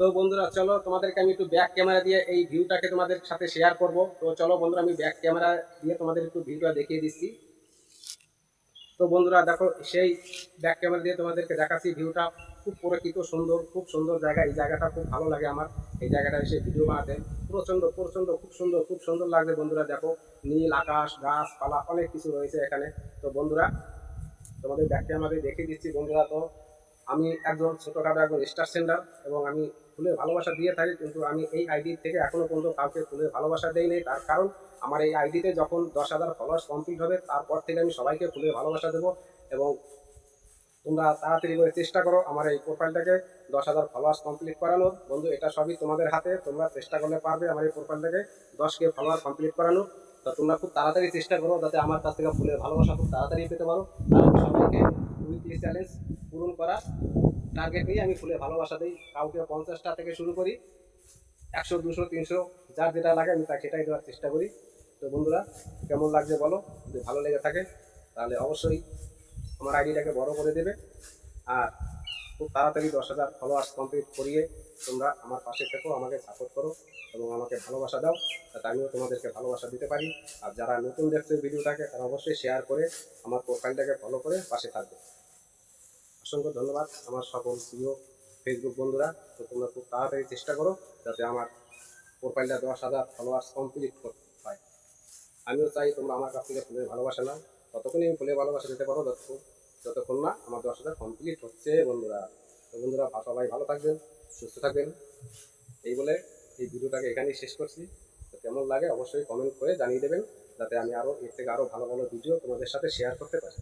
তো বন্ধুরা, চলো তোমাদেরকে আমি একটু ব্যাক ক্যামেরা দিয়ে এই ভিউটাকে তোমাদের সাথে শেয়ার করব। তো চলো বন্ধুরা, আমি ব্যাক ক্যামেরা দিয়ে তোমাদের একটু ভিউটা দেখিয়ে দিচ্ছি। তো বন্ধুরা, দেখো, সেই ব্যাক ক্যামেরা দিয়ে তোমাদেরকে দেখাচ্ছি ভিউটা খুব প্রকৃত সুন্দর, খুব সুন্দর জায়গা। এই জায়গাটা খুব ভালো লাগে আমার। এই জায়গাটা এসে ভিডিও বানাতে। প্রচণ্ড প্রচণ্ড খুব সুন্দর খুব সুন্দর লাগছে বন্ধুরা, দেখো। নীল আকাশ, গাছপালা, অনেক কিছু রয়েছে এখানে। তো বন্ধুরা, তোমাদের ব্যাক ক্যামেরা দিয়ে দেখিয়ে দিচ্ছি বন্ধুরা, তো। আমি একজন ছোটোখাটো একজন স্টার সেন্ডার এবং আমি ফুলের ভালোবাসা দিয়ে থাকি, কিন্তু আমি এই আইডি থেকে এখনও পর্যন্ত কাউকে ফুলের ভালোবাসা দেই নেই তার কারণ, আমার এই আইডিতে যখন দশ হাজার ফলোয়ার্স কমপ্লিট হবে, তারপর থেকে আমি সবাইকে ফুলের ভালোবাসা দেবো এবং তোমরা তাড়াতাড়ি করে চেষ্টা করো আমার এই প্রোফাইলটাকে দশ হাজার ফলোয়ার্স কমপ্লিট করানোর বন্ধু, এটা সবই তোমাদের হাতে, তোমরা চেষ্টা করলে পারবে আমার এই প্রোফাইলটাকে দশ কে ফলোয়ার কমপ্লিট করানো। তো তোমরা খুব তাড়াতাড়ি চেষ্টা করো যাতে আমার কাছ থেকে ফুলের ভালোবাসা খুব তাড়াতাড়ি পেতে পারো। আর সবাইকে উইকলি চ্যালেঞ্জ পূরণ করা। টার্গেট নিয়ে আমি ফুলের ভালোবাসা দিই। কাউকে পঞ্চাশটা থেকে শুরু করি। একশো, দুশো, তিনশো, যার যেটা লাগে আমি তাকে সেটাই দেওয়ার চেষ্টা করি। তো বন্ধুরা, কেমন লাগছে বলো? যদি ভালো লেগে থাকে, তাহলে অবশ্যই আমার আইডিটাকে বড় করে দেবে। আর খুব তাড়াতাড়ি দশ হাজার ফলোয়ার্স কমপ্লিট করিয়ে তোমরা আমার পাশে থেকো, আমাকে সাপোর্ট করো এবং আমাকে ভালোবাসা দাও। যাতে আমিও তোমাদেরকে ভালোবাসা দিতে পারি। আর যারা নতুন দেখছে ভিডিওটাকে, তারা অবশ্যই শেয়ার করে আমার প্রোফাইলটাকে ফলো করে পাশে থাকবে। অসংখ্য ধন্যবাদ আমার সকল প্রিয় ফেসবুক বন্ধুরা। তো তোমরা খুব তাড়াতাড়ি চেষ্টা করো যাতে আমার প্রোফাইলটা দশ হাজার ফলোয়ার্স কমপ্লিট হয়। আমিও চাই তোমরা আমার কাছ থেকে ফুলের ভালোবাসা নাও। ততক্ষণই আমি ফুলের ভালোবাসা দিতে পারো, যতক্ষণ যতক্ষণ না আমার দশ হাজার কমপ্লিট হচ্ছে বন্ধুরা। তো বন্ধুরা সবাই ভালো থাকবেন, সুস্থ থাকবেন। এই বলে এই ভিডিওটাকে এখানেই শেষ করছি। তো কেমন লাগে অবশ্যই কমেন্ট করে জানিয়ে দেবেন, যাতে আমি আরও এর থেকে আরও ভালো ভালো ভিডিও তোমাদের সাথে শেয়ার করতে পারি।